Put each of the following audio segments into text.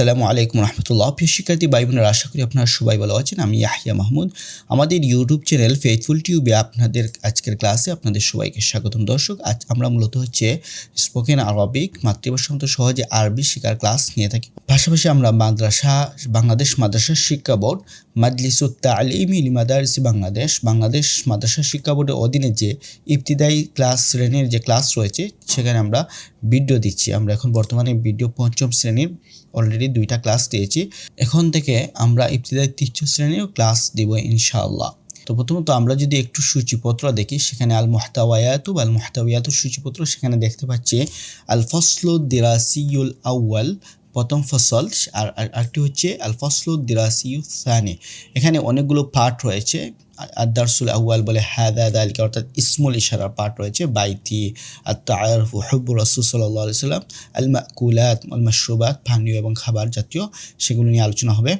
আসসালামু আলাইকুম রহমতুল্লাহ। প্রিয় শিক্ষার্থী ভাই বোনেরা আশা করি আপনারা সবাই ভালো আছেন। আমি ইয়াহিয়া মাহমুদ। আমাদের ইউটিউব চ্যানেল ফেথফুল টিউবে আপনাদের আজকের ক্লাসে আপনাদের সবাইকে স্বাগতম। দর্শক, আজ আমরা মূলত হচ্ছে স্পোকেন আরবিক মাতৃভাষা মতো সহজে আরবি শেখার ক্লাস নিয়ে থাকি। পাশাপাশি আমরা মাদ্রাসা, বাংলাদেশ মাদ্রাসা শিক্ষা বোর্ড মাজলিসুত তালিম ইল মাদারিসি বাংলাদেশ বাংলাদেশ মাদ্রাসা শিক্ষা বোর্ডের অধীনে যে ইবতিদায়ী ক্লাস শ্রেণির যে ক্লাস রয়েছে, সেখানে আমরা ভিডিও দিচ্ছি। আমরা এখন বর্তমানে ভিডিও পঞ্চম শ্রেণির অলরেডি দুইটা ক্লাস দিয়েছি। এখন থেকে আমরা ইফতিদায় তৃতীয় শ্রেণীও ক্লাস দেব ইনশাআল্লাহ। তো প্রথমত আমরা যদি একটু সূচিপত্র দেখি, সেখানে আল মোহতাওয়ায়াতু আল মোহতাওয়ায়াতু সূচিপত্র সেখানে দেখতে পাচ্ছি আল ফসলুদ্দিরাসিউল আউয়াল প্রথম ফসল আর আরেকটি হচ্ছে আল ফসলু দিরাসিউ সানি। এখানে অনেকগুলো পার্ট রয়েছে। আদারসুল আউয়াল বলে হাদা দালিকা, অর্থাৎ ইসমুল ইশারার পার্ট রয়েছে। বাইতি আত্মারফ হব্বুর রসুল সাল্লাহ সাল্লাম আল মাকুলাত আল পানীয় এবং খাবার জাতীয় সেগুলো নিয়ে আলোচনা হবে।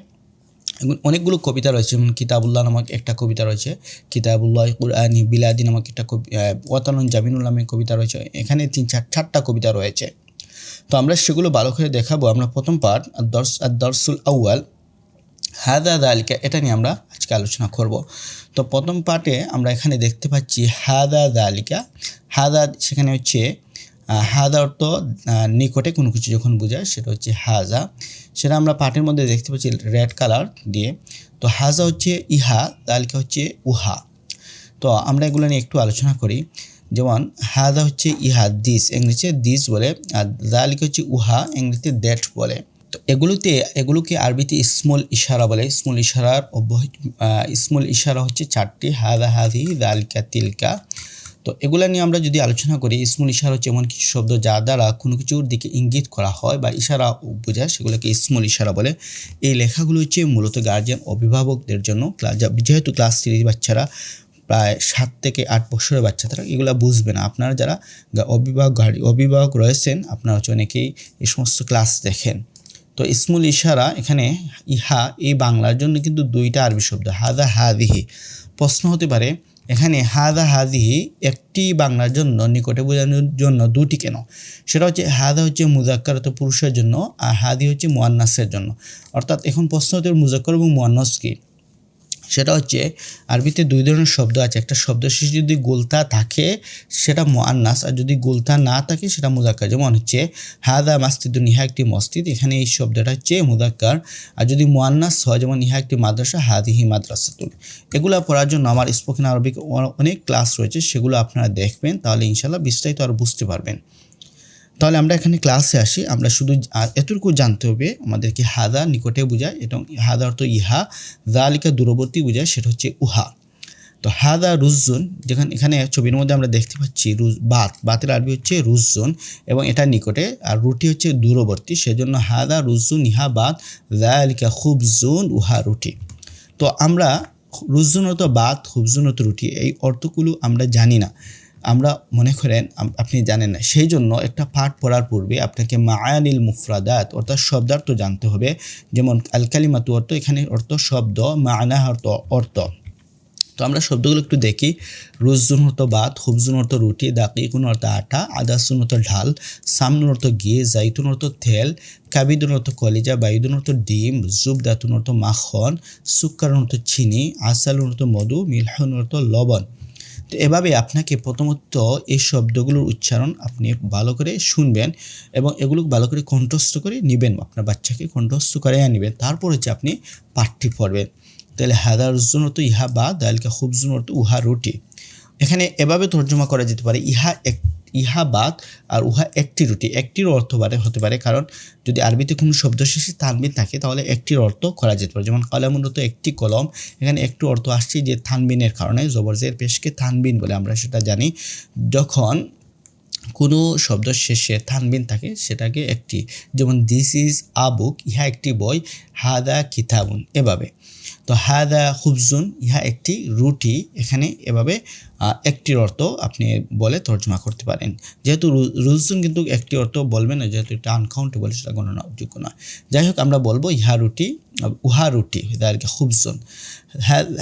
এবং অনেকগুলো কবিতা রয়েছে, যেমন কিতাবুল্লাহ নামক একটা কবিতা রয়েছে, কিতাবুল্লাহ কুরআনি বিলাদি নামক একটা ওয়াতানুন জামিনুল নামের কবিতা রয়েছে। এখানে তিন চার চারটা কবিতা রয়েছে। তো আমরা সেগুলো ভালো করে দেখাবো। আমরা প্রথম পার্ট দর্শ দর্সুল আউয়াল। হাদা দালিকা, এটা নিয়ে আমরা আজকে আলোচনা করব। তো প্রথম পার্টে আমরা এখানে দেখতে পাচ্ছি হাদা দালিকা। হাদা সেখানে হচ্ছে হাদা অর্থ নিকটে কোনো কিছু যখন বোঝায়, সেটা হচ্ছে হাজা। সেটা আমরা পাটের মধ্যে দেখতে পাচ্ছি রেড কালার দিয়ে। তো হাজা হচ্ছে ইহা, দালিকা হচ্ছে উহা। তো আমরা এগুলো নিয়ে একটু আলোচনা করি। যেমন, হাদা হচ্ছে ইহা, দিস ইংলিশে দিস বলে, আর দালিকা হচ্ছে উহা ইংলিশে দ্যাট বলে। তো এগুলোতে, এগুলোকে আরবিতে স্মল ইশারা বলে। স্মল ইশারার ইসমুল ইশারা হচ্ছে চারটি, হাদা হাদি দালকা তিলকা তো এগুলো নিয়ে আমরা যদি আলোচনা করি ইসমুল ইশারা হচ্ছে এমন কিছু শব্দ যা দ্বারা কোনো কিছুর দিকে ইঙ্গিত করা হয় বা ইশারা বোঝায় সেগুলোকে স্মল ইশারা বলে। এই লেখাগুলো হচ্ছে মূলত গার্জিয়ান অভিভাবকদের জন্য যেহেতু ক্লাস থ্রি বাচ্চারা প্রায় সাত থেকে আট বছরের বাচ্চা, তারা এগুলো বুঝবে না। আপনারা যারা অভিভাবক অভিভাবক রয়েছেন, আপনারা হচ্ছে অনেকেই এই সমস্ত ক্লাস দেখেন। তো ইসমুল ইশারা এখানে ইহা, এই বাংলার জন্য কিন্তু দুইটা আরবি শব্দ, হাদা হাদিহি। প্রশ্ন হতে পারে, এখানে হাদা হাদিহি একটি বাংলার জন্য, নিকটে বোঝানোর জন্য দুটি কেন? সেটা হচ্ছে হাদা হচ্ছে মুজাক্কারত পুরুষের জন্য, আর হাদি হচ্ছে মোয়ান্নাসের জন্য। অর্থাৎ এখন প্রশ্ন হতে পারে মুজাক্কর এবং মোয়ান্নাস কী? সেটা হচ্ছে আরবিতে দুই ধরনের শব্দ আছে। একটা শব্দ শেষে যদি গোলতা থাকে, সেটা মোয়ান্নাস আর যদি গোলতা না থাকে, সেটা মুজাক্কার যেমন হচ্ছে হাদা মাস্তিদুন ইহা একটি মসজিদ, এখানে এই শব্দটা হচ্ছে মুজাক্কার আর যদি মোয়ান্নাস হয়, যেমন ইহা একটি মাদ্রাসা হাদিহি মাদ্রাসাতুল এগুলো পড়ার জন্য আমার স্পোকেন আরবিক অনেক ক্লাস রয়েছে, সেগুলো আপনারা দেখবেন, তাহলে ইনশাল্লাহ বিস্তারিত আর বুঝতে পারবেন। তাহলে আমরা এখানে ক্লাসে আসি। আমরা শুধু এতটুকু জানতে হবে আমাদেরকে হাদা নিকটে বোঝায় এবং হাদা অর্থ ইহা জালিকা দূরবর্তী বোঝায়, সেটা হচ্ছে উহা। তো হাদা রুজুন যেখানে এখানে ছবির মধ্যে আমরা দেখতে পাচ্ছি রুজ বাত। বাতের আরবি হচ্ছে রুজুন এবং এটা নিকটে আর রুটি হচ্ছে দূরবর্তী। সেজন্য হাদা রুজুন ইহা, বাত জালিকা খুবজুন, উহা, রুটি। তো আমরা রুজুনত বাত খুবজুনত রুটি, এই অর্থগুলো আমরা জানি না। আমরা মনে করেন আপনি জানেন না, সেই জন্য একটা পাঠ পড়ার পূর্বে আপনাকে মায়ানিল মুফরাদাত অর্থাৎ শব্দার্থ জানতে হবে। যেমন আলকালিমাতু অর্থ এখানে অর্থ শব্দ মায়না অর্থ অর্থ। তো আমরা শব্দগুলো একটু দেখি। রুজুন অর্থ বাত খুবজুন অর্থ রুটি দাকিকুন অর্থ আটা আদাসুন অর্থ ঢাল সামনুন অর্থ ঘি, জাইতুন অর্থ তেল কাবিদুন অর্থ কলিজা বায়ুদুন অর্থ ডিম জুবদাতুন অর্থ মাখন সুক্কার অর্থ চিনি আসালুন অর্থ মধু মিলহন অর্থ লবণ। তো এভাবে আপনাকে প্রথমত এই শব্দগুলোর উচ্চারণ আপনি ভালো করে শুনবেন এবং এগুলো ভালো করে কণ্ঠস্থ করে নেবেন, আপনার বাচ্চাকে কণ্ঠস্থ করে নেবেন। তারপর হচ্ছে আপনি পাঠটি পড়বেন। তাহলে হাদার জুনত ইহা বা দালকা খুব জুনত উহা রুটি। এখানে এভাবে তর্জমা করা যেতে পারে। ইহা এক ইহা বাদ আর উহা একটি রুটি। একটির অর্থ বারে হতে পারে কারণ যদি আরবিতে কোনো শব্দ শেষে থানবিন থাকে, তাহলে একটির অর্থ করা যেতে পারে। যেমন কলামূলত একটি কলম, এখানে একটু অর্থ আসছে যে থানবিনের কারণে। জবরজের পেশকে থানবিন বলে আমরা সেটা জানি। যখন কোনো শব্দ শেষে থানবিন থাকে, সেটাকে একটি, যেমন দিস ইজ আ বুক ইহা একটি বই, হাদা কিতাবুন, এভাবে। তো, হাদা খুবজুন, ইহা একটি রুটি, এখানে এভাবে একটির অর্থ আপনি বলে তর্জমা করতে পারেন। যেহেতু রুজুন কিন্তু একটি অর্থ বলবেন না, যেহেতু এটা আনকাউন্টেবল সেটা গণনা যোগ্য নয় যাই হোক, আমরা বলব, ইহা রুটি, উহা রুটি দালকে খুবজুন।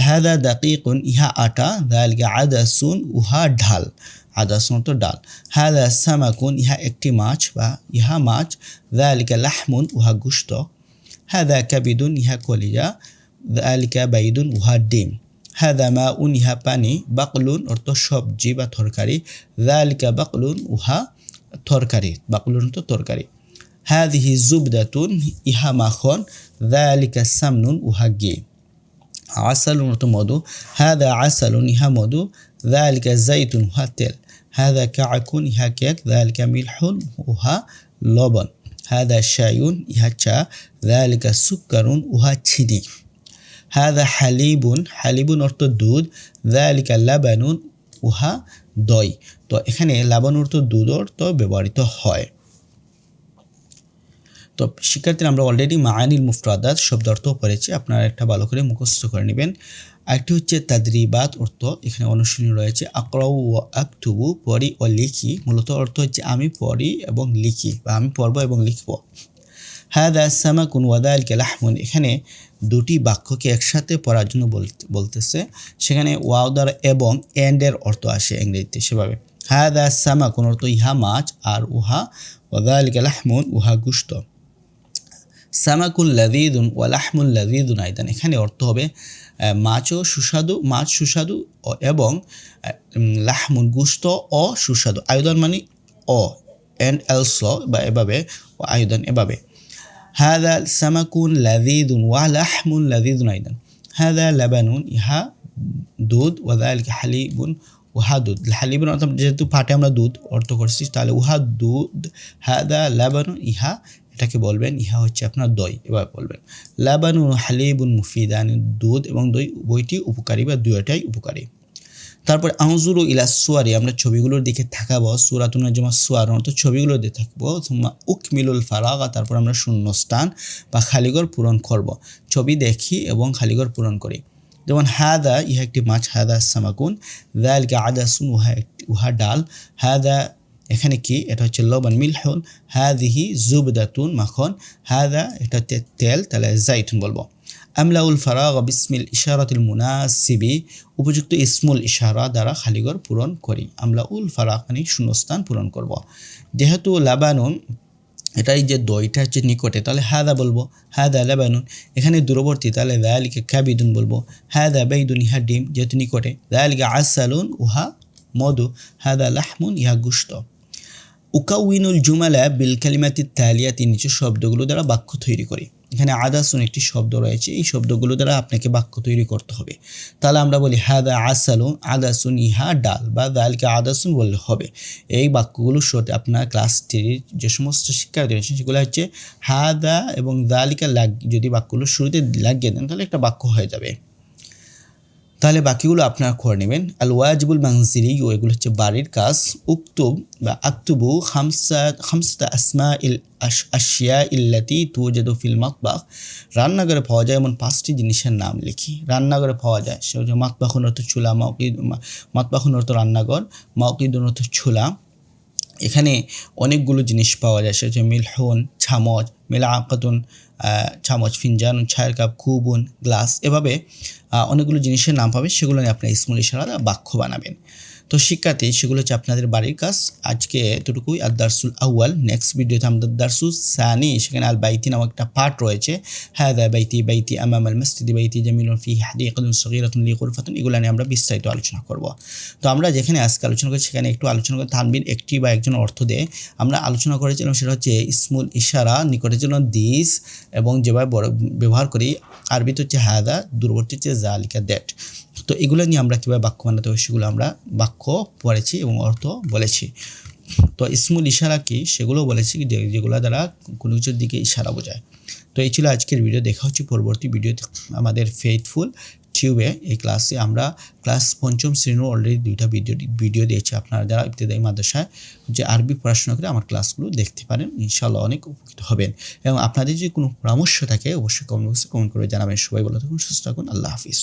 হাদা দাকিকুন, ইহা আটা দালকে আদাসুন উহা ঢাল। আদাসুন তো ডাল। হাদা সামাকুন, ইহা একটি মাছ বা ইহা মাছ দালকে লাহমুন, উহা গুস্ত। হাদা কাবিদুন, ইহা কলিজা আলিকা বাইদুন, উহা ডিম। হাদা মা উন ইহা পানি, বাকলুন, অর্থ সবজি বা তরকারি। আলিকা বাকলুন, উহা তরকারি, বাকলুন অর্থ তরকারি। হাদিহি জুবদাতুন, ইহা মাখন আলিকা সামনুন, উহা গে অর্থ মধু। হাদা আসালুন, ইহা মধু। আলিকা জাইতুন, উহা তেল। هذا كعك ইহা কেক ذلك ملح উহা লবণ هذا شاي ইহা চা ذلك سكر উহা চিনি هذا حليب হালিবুন অর্থ দুধ ذلك لبن উহা দই তো এখানে লাবণ অর্থ দুধ অর্থ ব্যবহৃত হয় তো শিক্ষার্থীরা আমরা অলরেডি মায়ানিল মুফরাদাত শব্দ অর্থ পড়েছি আপনারা একটা ভালো করে মুখস্থ করে নেবেন আরেকটি হচ্ছে তাদরিবাত অর্থ, এখানে অনুশীলনী রয়েছে, আকরাউ ও আকতুবু, পড়ি ও লিখি। মূলত অর্থ হচ্ছে আমি পড়ি এবং লিখি, বা আমি পড়ব এবং লিখব। হাদা সামাকুন ওয়াদাল লাহমুন, এখানে দুটি বাক্যকে একসাথে পড়ার জন্য বলতেছে। সেখানে ওয়াউদার এবং এন্ডের অর্থ আসে ইংরেজিতে সেভাবে। হাদা সামাকুন অর্থ ইহা মাছ, আর উহা ওয়াদাল লাহমুন, উহা গুস্ত। সামাকুল লাদিদুন ওয়ালাহমুল লাদিদুন আইদান। এখানে অর্থ হবে মাছও সুস্বাদু, মাছ সুস্বাদু এবং লাহমুন গুস্ত অ সুস্বাদু আয়ুদান মানে অ অ্যান্ড এলস বা এভাবে আয়ুদান এভাবে। হাদা সামাকুন লাদিদুন ওয়া লাহমুন লাদিদুন আইদান। হাদা লাবানুন, ইহা দুধ ওয়াদালিকা হালিবুন, উহা দুধ। হালিবুন অর্থাৎ যেহেতু পাটে আমরা দুধ অর্থ করছি, তাহলে উহা দুধ হাদা লাবানুন, ইহা এটাকে বলবেন, ইহা হচ্ছে আপনার দই। এবার বলবেন, লাবানু হালিবুন মুফিদান, দুধ এবং দই বইটি উপকারী বা দুইটাই উপকারী। তারপর আউজুরু ইলা সুয়ারি, আমরা ছবিগুলোর দিকে থাকাবো সুরাতুনের জমা সুয়ার অর্থ ছবিগুলোর দিকে থাকব তোমা উকমিলুল ফারাগা, তারপর আমরা শূন্যস্থান বা খালিগর পূরণ করব। ছবি দেখি এবং খালিগর পূরণ করি। যেমন, হাদা, ইহা একটি মাছ, হাদা সামাকুন দালকে আদাসুন উহা উহা ডাল, হাদা এখানে কি? এটা হচ্ছে লবণ মিলহুন হাদিহি জুবদাতুন মাখন। হাদা, এটা হচ্ছে তেল, তাহলে জাইতুন বলব। আমলাউল ফারাগ বিসমিল ইশারাতুল মুনাসিবি। উপযুক্ত ইসমুল ইশারা দ্বারা খালিগর পূরণ করি। আমলাউল ফারাগ মানে শূন্যস্থান পূরণ করব। যেহেতু লাবানুন, এটাই যে দইটা হচ্ছে নিকটে, তাহলে হাদা বলব। হাদা লাবানুন, এখানে দূরবর্তী, তাহলে দায়ালিকে ক্যাবিদুন বলব। হাদা বেইদুন, ইহা ডিম, যেহেতু নিকটে। দায়ালিকে আসালুন, উহা মধু। হাদা লাহমুন, ইহা গুস্ত। উকাউইনুল জুমালা বিল কালিমাতি তালিয়াতি নিচু শব্দগুলো দ্বারা বাক্য তৈরি করি। এখানে আদাসুন একটি শব্দ রয়েছে, এই শব্দগুলো দ্বারা আপনাকে বাক্য তৈরি করতে হবে। তাহলে আমরা বলি, হাদা আসালুন, আদাসুন ইহা ডাল বা দালকে আদাসুন বললে হবে এই বাক্যগুলোর সাথে আপনার ক্লাস থ্রির যে সমস্ত শিক্ষার্থী রয়েছে সেগুলো হচ্ছে, হাদা এবং দালিকা লাগ, যদি বাক্যগুলো শুরুতে লাগিয়ে দেন, তাহলে একটা বাক্য হয়ে যাবে। তাহলে বাকিগুলো আপনারা করে নেবেন। আল ওয়াজিবুল মাংসিরি এগুলো হচ্ছে বাড়ির কাজ। উক্তুব বা আক্তুবু খামসা, খামসাতা আসমা ইল আশিয়া ইল্লাতি তুজাদু ফিল মাতবাখ রান্নাঘরে পাওয়া যায় এমন পাঁচটি জিনিসের নাম লিখি। রান্নাঘরে পাওয়া যায় সে হচ্ছে মাতবাখুন অর্থ চুলা মাউকিদ মাতবাখুন অর্থ রান্নাঘর মাউকিদুন অর্থ চুলা। এখানে অনেকগুলো জিনিস পাওয়া যায় সে হচ্ছে মিলহন ছামচ মেলা আকাতুন ছামচ ফিনজান ছায়ের কাপ কুবুন গ্লাস। এভাবে অনেকগুলো জিনিসের নাম পাবে সেগুলো নিয়ে আপনি স্মল ইশারা বাক্য বানাবেন। তো শিক্ষার্থী, সেগুলো হচ্ছে আপনাদের বাড়ির কাজ। আজকে এতটুকুই। আর দারসুল আউয়াল নেক্সট ভিডিওতে আমাদের দারসুল সানি, সেখানে আল বাইতি নামক একটা পার্ট রয়েছে। হ্যাঁ দা বাইতি বাইতি আমাম আল মসজিদি বাইতি জামিল ফি হাদি হাদিকাতুন সগীরাতুন লি গুরফাতুন, এগুলো নিয়ে আমরা বিস্তারিত আলোচনা করব। তো আমরা যেখানে আজকে আলোচনা করি সেখানে একটু আলোচনা করে তানবিন একটি বা একজন অর্থ দেয় আমরা আলোচনা করেছিলাম, সেটা হচ্ছে ইসমুল ইশারা, নিকটের জন্য দিস, এবং যেভাবে ব্যবহার করি, আরবিতে হচ্ছে হাদা, দূরবর্তী হচ্ছে জালিকা দ্যাট। তো এগুলো নিয়ে আমরা কীভাবে বাক্য বানাতে হবে সেগুলো আমরা বাক্য পড়েছি এবং অর্থ বলেছি। তো ইসমুল ইশারা কি? সেগুলো বলেছি যেগুলো দ্বারা কোনো কিছুর দিকে ইশারা বোঝায়। তো এই ছিল আজকের ভিডিও। দেখা হচ্ছে পরবর্তী ভিডিওতে আমাদের ফেথফুল টিউবে এই ক্লাসে আমরা ক্লাস পঞ্চম শ্রেণির অলরেডি দুইটা ভিডিও ভিডিও দিয়েছি। আপনারা যারা ইবতেদায়ী মাদ্রাসায় যে আরবি পড়াশোনা করে আমার ক্লাসগুলো দেখতে পারেন। ইনশাল্লাহ অনেক উপকৃত হবেন। এবং আপনাদের যদি কোনো পরামর্শ থাকে, অবশ্যই কমেন্ট বক্সে কমেন্ট করে জানাবেন। সবাই ভালো থাকুন, সুস্থ থাকুন। আল্লাহ হাফিজ।